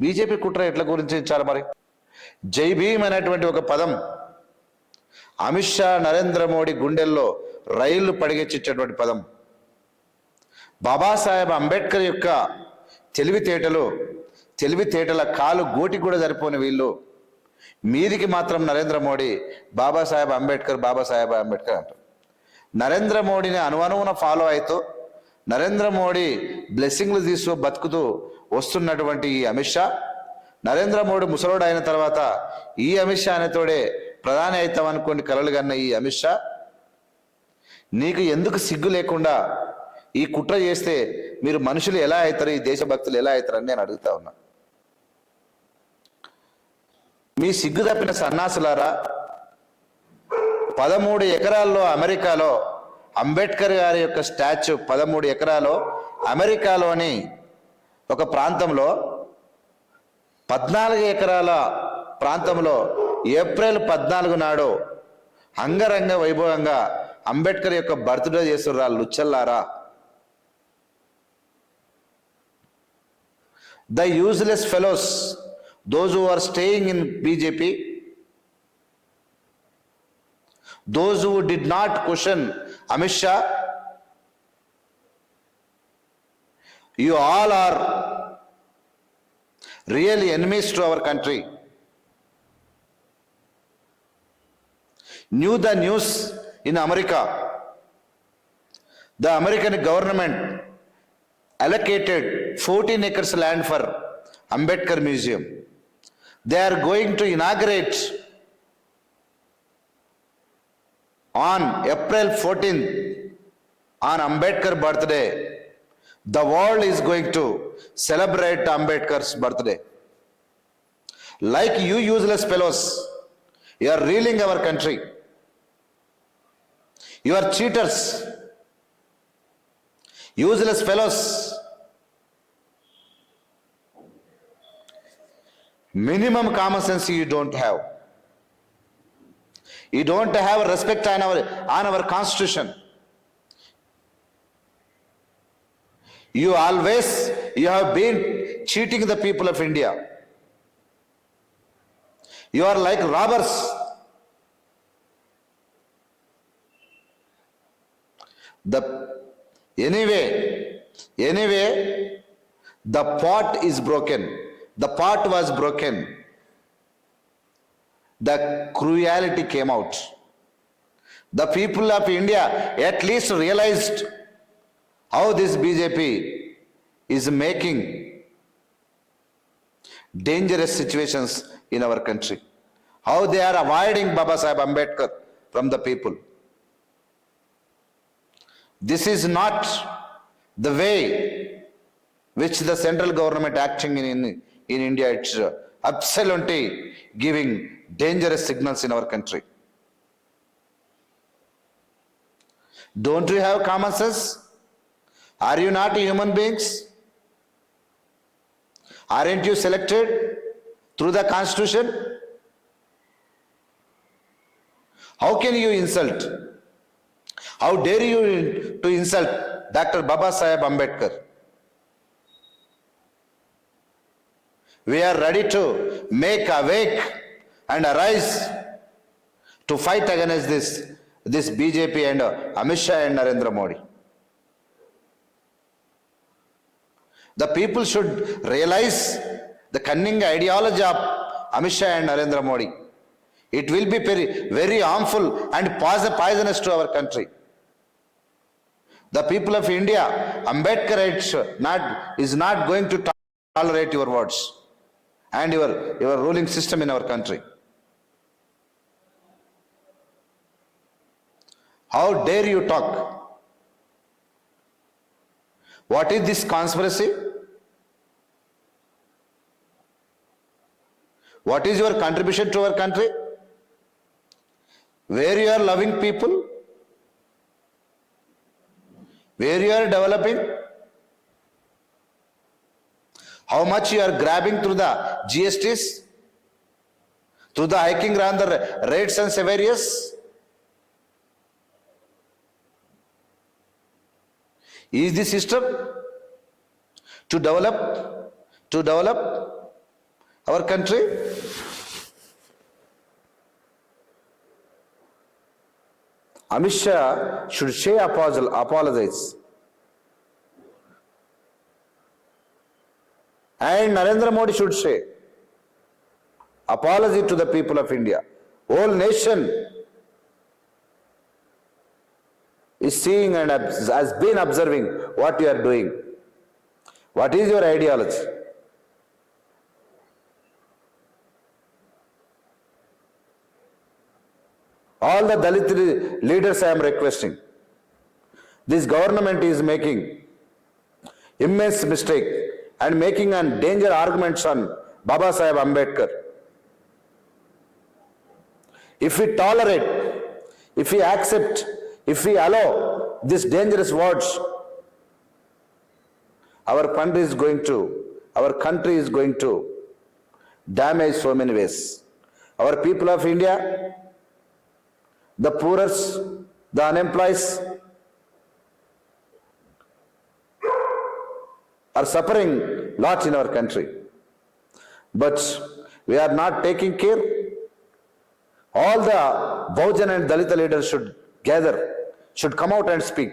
BJP కుట్ర ఎట్ల గురించి ఇచ్చారు మరి. జై భీమ్ అనేటువంటి ఒక పదం అమిత్ షా నరేంద్ర మోడీ గుండెల్లో రైళ్ళు పడిగెచ్చినటువంటి పదం. బాబాసాహెబ్ అంబేద్కర్ యొక్క తెలివితేటలు తెలివితేటల కాలు గోటి కూడా సరిపోని వీళ్ళు. మీదికి మాత్రం నరేంద్ర మోడీ బాబాసాహెబ్ అంబేద్కర్ బాబాసాహెబ్ అంబేద్కర్ అంటారు. నరేంద్ర మోడీని అనువనువున ఫాలో అవుతూ నరేంద్ర మోడీ బ్లెస్సింగ్లు తీస్తూ బతుకుతూ వస్తున్నటువంటి ఈ అమిత్ షా. నరేంద్ర మోడీ ముసలోడు అయిన తర్వాత ఈ అమిత్ షా అనేతోడే ప్రధాని అవుతాం అనుకోండి కలలు కన్న ఈ అమిత్ షా. నీకు ఎందుకు సిగ్గు లేకుండా ఈ కుట్ర చేస్తే మీరు మనుషులు ఎలా అవుతారు ఈ దేశభక్తులు ఎలా అవుతారని నేను అడుగుతా ఉన్నా. మీ సిగ్గు తప్పిన సన్నాసులారా పదమూడు ఎకరాల్లో అమెరికాలో అంబేద్కర్ గారి యొక్క స్టాచ్యూ పదమూడు ఎకరాలు అమెరికాలోని ఒక ప్రాంతంలో పద్నాలుగు ఎకరాల ప్రాంతంలో ఏప్రిల్ పద్నాలుగు నాడు అంగరంగ వైభవంగా అంబేద్కర్ యొక్క బర్త్డే చేస్తుర్రా లుచ్చల్లారా. The useless fellows those who are staying in BJP those who did not question Amit Shah, you all are really enemies to our country. Knew the news in America. The American government allocated 14 acres land for Ambedkar Museum. They are going to inaugurate on April 14th, on Ambedkar birthday, the world is going to celebrate Ambedkar's birthday. Like you useless fellows, you are reeling our country. You are cheaters. Useless fellows. Minimum common sense you don't have. You don't have respect on our, on our constitution. You always, you have been cheating the people of India. You are like robbers. The, anyway, anyway, the pot is broken. The pot was broken the cruelty came out. The people of India at least realized how this BJP is making dangerous situations in our country. How they are avoiding Baba Sahib Ambedkar from the people. This is not the way which the central government acting in, in, in India, it's absolutely giving dangerous signals in our country. Don't you have common sense? Are you not human beings? Aren't you selected through the constitution? How can you insult? How dare you to insult Dr. Baba Sahib Ambedkar? We are ready to make awake and arise to fight against this, this BJP and uh, Amit Shah and Narendra Modi. The people should realize the cunning ideology of Amit Shah and Narendra Modi. It will be very, very harmful and poisonous to our country. The people of India, Ambedkar not, is not going to tolerate your words and your, your ruling system in our country. How dare you talk? What is this conspiracy? What is your contribution to our country? Where you are loving people? Where you are developing? How much you are grabbing through the GSTs? Through the hiking on the rates and severities? Is the system to develop, to develop our country? Amit Shah should say apologize. And Narendra Modi should say apology to the people of India. Whole nation is seeing and has been observing what you are doing. What is your ideology? All the Dalit leaders I am requesting. This government is making immense mistake and making an danger arguments on Baba Sahib Ambedkar. If we tolerate, if we accept, if we allow these dangerous words, our country is going to, our country is going to damage so many ways. Our people of India, the poorest, the unemployed are suffering lot in our country. But we are not taking care. All the Bhujan and Dalita leaders should gather, should come out and speak.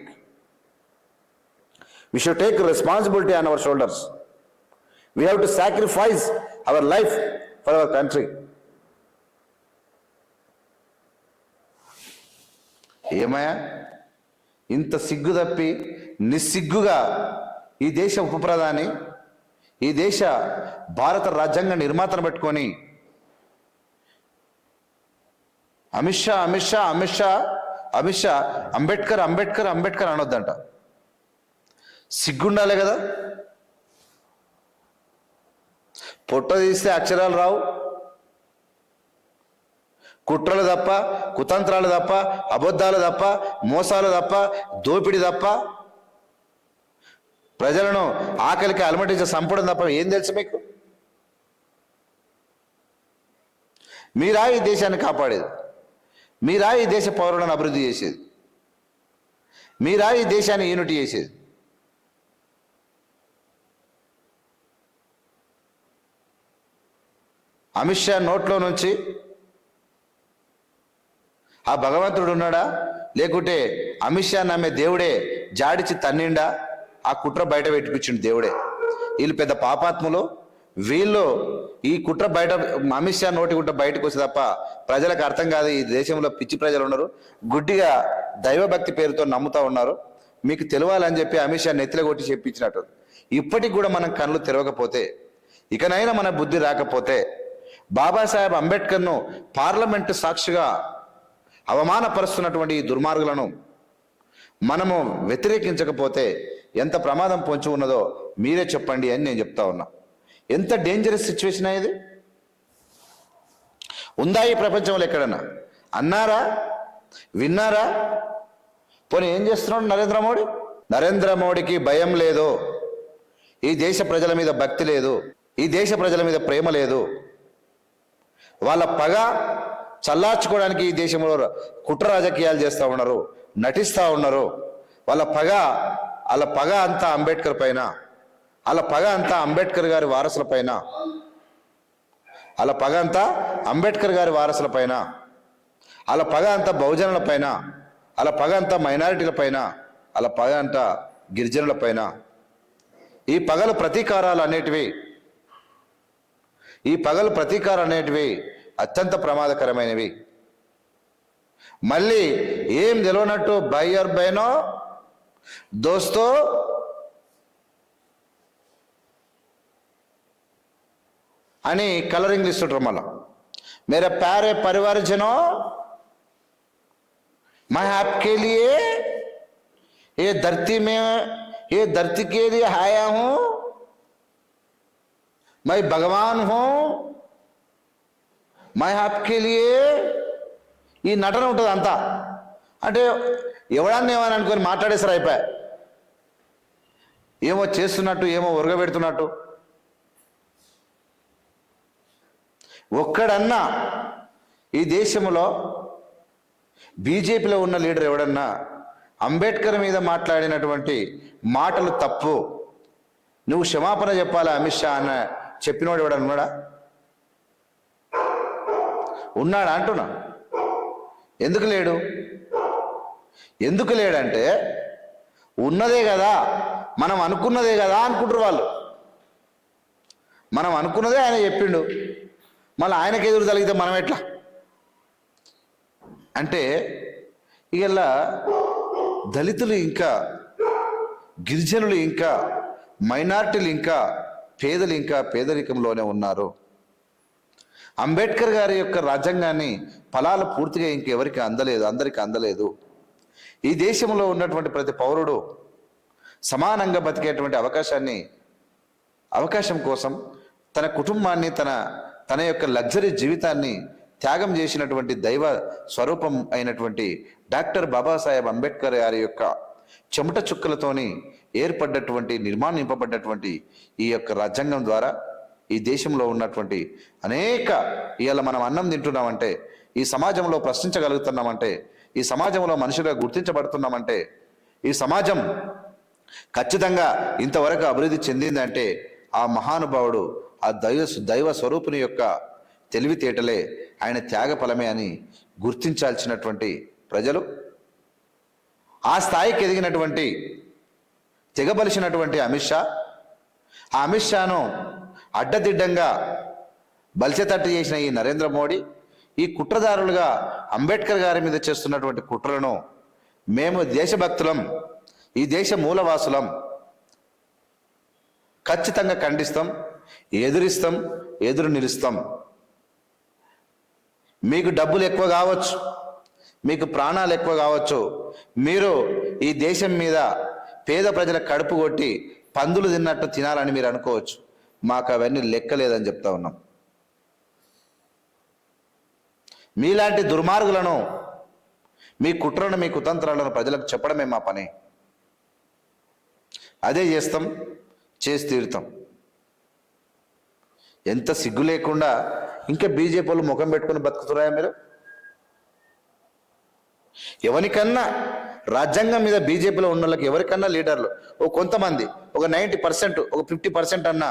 We should take responsibility on our shoulders. We have to sacrifice our life for our country. ఏమయ్యా ఇంత సిగ్గు తప్పి నిస్సిగ్గుగా ఈ దేశ ఉప ప్రధాని ఈ దేశ భారత రాజ్యాంగ నిర్మాతను పెట్టుకొని అమిత్ షా అమిత్ షా అమిత్ షా అమిత్ షా అంబేద్కర్ అంబేద్కర్ అంబేద్కర్ అనొద్దంట. సిగ్గుండాలి కదా? పొట్ట తీస్తే అక్షరాలు రావు. కుట్రలు తప్ప కుతంత్రాలు తప్ప అబద్ధాలు తప్ప మోసాలు తప్ప దోపిడి తప్ప ప్రజలను ఆకలికి అలమటించి సంపడం తప్ప ఏం తెలుసు మీకు? మీరా ఈ దేశాన్ని కాపాడేది? మీరా ఈ దేశ పౌరులను అభివృద్ధి చేసేది? మీరా ఈ దేశాన్ని యూనిటీ చేసేది? అమిత్ షా నోట్లో నుంచి ఆ భగవంతుడు ఉన్నాడా? లేకుంటే అమిత్ షా నమ్మే దేవుడే జాడిచి తన్నిండా? ఆ కుట్ర బయట పెట్టుకొచ్చిండు దేవుడే. వీళ్ళు పెద్ద పాపాత్ములు. వీళ్ళు ఈ కుట్ర బయట అమిత్ షా నోటి గుట్ట బయటకు వచ్చి తప్ప ప్రజలకు అర్థం కాదు ఈ దేశంలో పిచ్చి ప్రజలు ఉన్నారు. గుడ్డిగా దైవభక్తి పేరుతో నమ్ముతా ఉన్నారు. మీకు తెలియాలని చెప్పి అమిత్ షా నెత్తిలో కొట్టి చెప్పించినట్టు. ఇప్పటికి కూడా మనం కళ్ళు తెరవకపోతే ఇకనైనా మన బుద్ధి రాకపోతే బాబాసాహెబ్ అంబేద్కర్ను పార్లమెంటు సాక్షిగా అవమానపరుస్తున్నటువంటి ఈ దుర్మార్గులను మనము వ్యతిరేకించకపోతే ఎంత ప్రమాదం పొంచి ఉన్నదో మీరే చెప్పండి అని నేను చెప్తా ఉన్నా. ఎంత డేంజరస్ సిచ్యువేషన్ ఇది? ఉందా ఈ ప్రపంచంలో ఎక్కడన్నా? అన్నారా? విన్నారా? పోనీ ఏం చేస్తున్నాడు నరేంద్ర మోడీ? నరేంద్ర మోడీకి భయం లేదు. ఈ దేశ ప్రజల మీద భక్తి లేదు. ఈ దేశ ప్రజల మీద ప్రేమ లేదు. వాళ్ళ పగ చల్లార్చుకోవడానికి ఈ దేశంలో కుట్ర రాజకీయాలు చేస్తూ ఉన్నారు నటిస్తూ ఉన్నారు. వాళ్ళ పగ వాళ్ళ పగ అంతా అంబేద్కర్ పైన. అలా పగ అంతా అంబేద్కర్ గారి వారసుల పైన అలా పగ అంతా అంబేద్కర్ గారి వారసుల పైన వాళ్ళ పగ అంతా బహుజనుల పైన అలా పగ అంతా మైనారిటీల పైన అలా పగ అంతా గిరిజనుల పైన ఈ పగల ప్రతీకారాలు అనేటివి ఈ పగలు ప్రతీకారం అనేటివి అత్యంత ప్రమాదకరమైనవి. మళ్ళీ ఏం తెలియనట్టు బై ఆర్ బైనో దోస్తో అని కలరింగ్ ఇస్తుంటారు మళ్ళా मेरे प्यारे परिवारजनों मैं आपके लिए ये धरती में ये धरती के लिए आया हूं मैं भगवान हूं मैं आपके लिए ఈ నటన ఉంటుంది అంతా అంటే ఎవడాన్ని ఏమని అనుకొని మాట్లాడేసారు అయిపోయా ఏమో చేస్తున్నట్టు ఏమో ఉరగబెడుతున్నట్టు ఒక్కడన్నా ఈ దేశంలో బీజేపీలో ఉన్న లీడర్ ఎవడన్నా అంబేద్కర్ మీద మాట్లాడినటువంటి మాటలు తప్పు. నువ్వు క్షమాపణ చెప్పాలా అమిత్ షా అన్న చెప్పినోడు ఎవడన్నా ఉన్నాడా? ఉన్నాడా అంటున్నా. ఎందుకు లేడు? ఎందుకు లేడంటే ఉన్నదే కదా మనం అనుకున్నదే కదా అనుకుంటారు వాళ్ళు. మనం అనుకున్నదే ఆయన చెప్పిండు. మళ్ళీ ఆయనకు ఎదురు తలిగితే మనం ఎట్లా? అంటే ఇలా దళితులు ఇంకా గిరిజనులు ఇంకా మైనార్టీలు ఇంకా పేదలు ఇంకా పేదరికంలోనే ఉన్నారు. అంబేద్కర్ గారి యొక్క రాజ్యాంగాన్ని ఫలాలు పూర్తిగా ఇంకెవరికి అందలేదు అందరికి అందలేదు. ఈ దేశంలో ఉన్నటువంటి ప్రతి పౌరుడు సమానంగా బతికేటువంటి అవకాశాన్ని అవకాశం కోసం తన కుటుంబాన్ని తన తన యొక్క లగ్జరీ జీవితాన్ని త్యాగం చేసినటువంటి దైవ స్వరూపం అయినటువంటి డాక్టర్ బాబాసాహెబ్ అంబేద్కర్ గారి యొక్క చెమట చుక్కలతోని ఏర్పడ్డటువంటి నిర్మాణింపబడ్డటువంటి ఈ యొక్క రాజ్యాంగం ద్వారా ఈ దేశంలో ఉన్నటువంటి అనేక ఇవాళ మనం అన్నం తింటున్నామంటే ఈ సమాజంలో ప్రశ్నించగలుగుతున్నామంటే ఈ సమాజంలో మనుషులుగా గుర్తించబడుతున్నామంటే ఈ సమాజం ఖచ్చితంగా ఇంతవరకు అభివృద్ధి చెందిందంటే ఆ మహానుభావుడు ఆ దైవ దైవ స్వరూపుని యొక్క తెలివితేటలే ఆయన త్యాగ ఫలమే అని గుర్తించాల్సినటువంటి ప్రజలు ఆ స్థాయికి ఎదిగినటువంటి తెగబలిసినటువంటి అమిత్ షా. ఆ అమిత్ షాను అడ్డదిడ్డంగా బలిచెతట్టు చేసిన ఈ నరేంద్ర మోడీ ఈ కుట్రదారులుగా అంబేద్కర్ గారి మీద చేస్తున్నటువంటి కుట్రలను మేము దేశభక్తులం ఈ దేశ మూలవాసులం ఖచ్చితంగా ఖండిస్తాం. ఎదురిస్తాం ఎదురు నిలుస్తాం. మీకు డబ్బులు ఎక్కువ కావచ్చు మీకు ప్రాణాలు ఎక్కువ కావచ్చు. మీరు ఈ దేశం మీద పేద ప్రజల కడుపు కొట్టి పందులు తిన్నట్టు తినాలని మీరు అనుకోవచ్చు. మాకు అవన్నీ లెక్కలేదని చెప్తా ఉన్నాం. మీలాంటి దుర్మార్గులను మీ కుట్రను మీ కుతంత్రాలను ప్రజలకు చెప్పడమే మా పని. అదే చేస్తాం చేసి తీరుతాం. ఎంత సిగ్గు లేకుండా ఇంకా బీజేపీ వాళ్ళు ముఖం పెట్టుకుని బతుకుతున్నారా మీరు? ఎవరికన్నా రాజ్యాంగం మీద బీజేపీలో ఉన్న వాళ్ళకి ఎవరికన్నా లీడర్లు? ఓ కొంతమంది ఒక నైంటీ పర్సెంట్ ఒక ఫిఫ్టీ పర్సెంట్ అన్న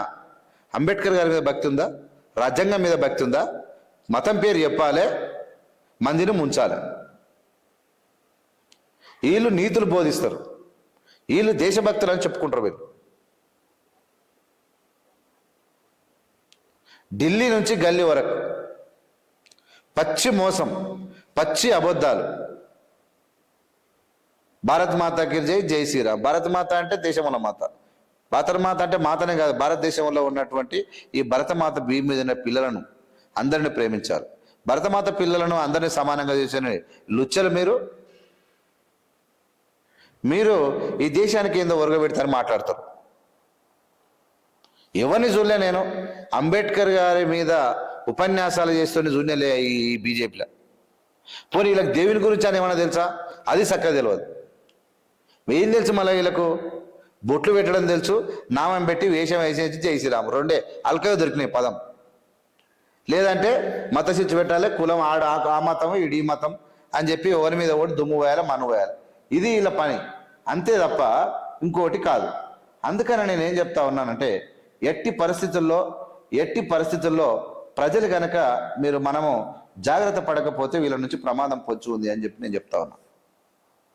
అంబేద్కర్ గారి మీద భక్తి ఉందా? రాజ్యాంగం మీద భక్తి ఉందా? మతం పేరు చెప్పాలి మందిని ముంచాలి. వీళ్ళు నీతులు బోధిస్తారు. వీళ్ళు దేశభక్తులు అని చెప్పుకుంటారు వీళ్ళు. ఢిల్లీ నుంచి గల్లీ వరకు. పచ్చి మోసం పచ్చి అబద్ధాలు. భారత్ మాతకి జై జై శ్రీరామ్. భారత మాత అంటే దేశముల మాత. భారతమాత అంటే మాతనే కాదు భారతదేశంలో ఉన్నటువంటి ఈ భరతమాత భూమి మీద ఉన్న పిల్లలను అందరిని ప్రేమించారు. భరతమాత పిల్లలను అందరినీ సమానంగా చేసిన లుచ్చలు మీరు. మీరు ఈ దేశానికి ఏందో ఒరగబెడతారని మాట్లాడతారు. ఎవరిని చూడలే నేను. అంబేద్కర్ గారి మీద ఉపన్యాసాలు చేస్తూనే చూడలే ఈ బీజేపీలో. పోనీ వీళ్ళకి దేవుని గురించి అని ఏమైనా తెలుసా? అది చక్కగా తెలియదు. ఏం తెలుసు మళ్ళీ వీళ్ళకు? బొట్లు పెట్టడం తెలుసు నామం పెట్టి వేషం వేసేసి జై శ్రీరామ్. రెండే. అల్కగా దొరికినాయి పదం. లేదంటే మత శిచ్చు పెట్టాలి కులం ఆడ ఆ- మతం ఇడి మతం అని చెప్పి ఎవరి మీద ఒకటి దుమ్ము వేయాలి మను వేయాలి ఇది వీళ్ళ పని. అంతే తప్ప ఇంకోటి కాదు. అందుకని నేను ఏం చెప్తా ఉన్నానంటే ఎట్టి పరిస్థితుల్లో ఎట్టి పరిస్థితుల్లో ప్రజలు కనుక మీరు మనము జాగ్రత్త పడకపోతే వీళ్ళ నుంచి ప్రమాదం పొంచి ఉంది అని చెప్పి నేను చెప్తా ఉన్నా.